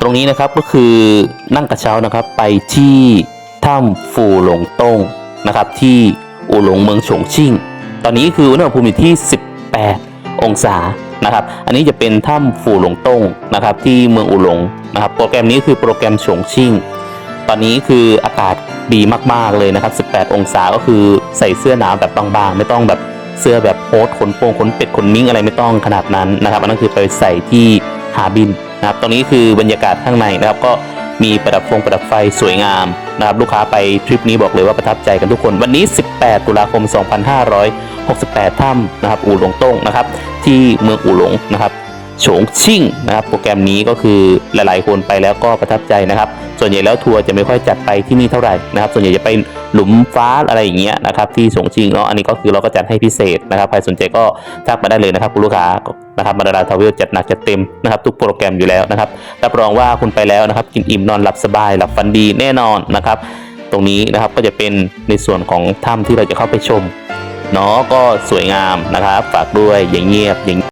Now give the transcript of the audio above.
ตรงนี้นะครับก็คือนั่งกระเช้านะครับไปที่ถ้ำฟูหลงต้งนะครับ ที่อู่หลงเมืองฉงชิ่ง ตอนนี้คืออุณหภูมิอยู่ที่ 18 องศานะครับ อันนี้จะเป็นถ้ำฟูหลงต้งนะครับ ที่เมืองอู่หลงนะครับ โปรแกรมนี้คือโปรแกรมฉงชิ่ง ตอนนี้คืออากาศดีมากๆเลยนะครับ 18 องศาก็คือใส่เสื้อหนาวแบบบางๆ ไม่ต้องแบบเสื้อแบบโอ๊ตขนโปงขนเป็ดขนมิ้งอะไรไม่ต้องขนาดนั้นนะครับอันนั้นคือไปใส่ที่ หาบินนะครับตรงนี้คือบรรยากาศข้างในนะครับก็มีประดับฟงประดับไฟสวยงามนะครับลูกค้าไปทริปนี้บอกเลยว่าประทับใจกันทุกคน วันนี้ 18 ตุลาคม 2568 ถ้ำนะครับอู่หลงต้งนะครับ ที่เมืองอู่หลงนะครับโฉงชิ่งนะครับ โปรแกรมนี้ก็คือหลาย ๆ คนไปแล้วก็ประทับใจนะครับ ส่วนใหญ่แล้วทัวร์จะไม่ค่อยจัดไปที่นี่เท่าไหร่นะครับ ส่วนใหญ่จะไป หลุมฟ้าอะไรอย่างเงี้ยนะครับที่โฉงชิงเนาะอันนี้ก็คือเราก็จัดให้พิเศษนะครับใครสนใจก็ทักมาได้เลยนะครับคุณลูกค้านะครับมาดาราทาวเวลจัดหนักจัดเต็มนะครับทุกโปรแกรมอยู่แล้วนะครับรับรองว่าคุณไปแล้วนะครับกินอิ่มนอนหลับสบายหลับฝันดีแน่นอนนะครับตรงนี้นะครับก็จะเป็นในส่วนของถ้ำที่เราจะเข้าไปชมเนาะก็สวยงามนะครับ ฝากด้วยอย่างเงียบอย่าง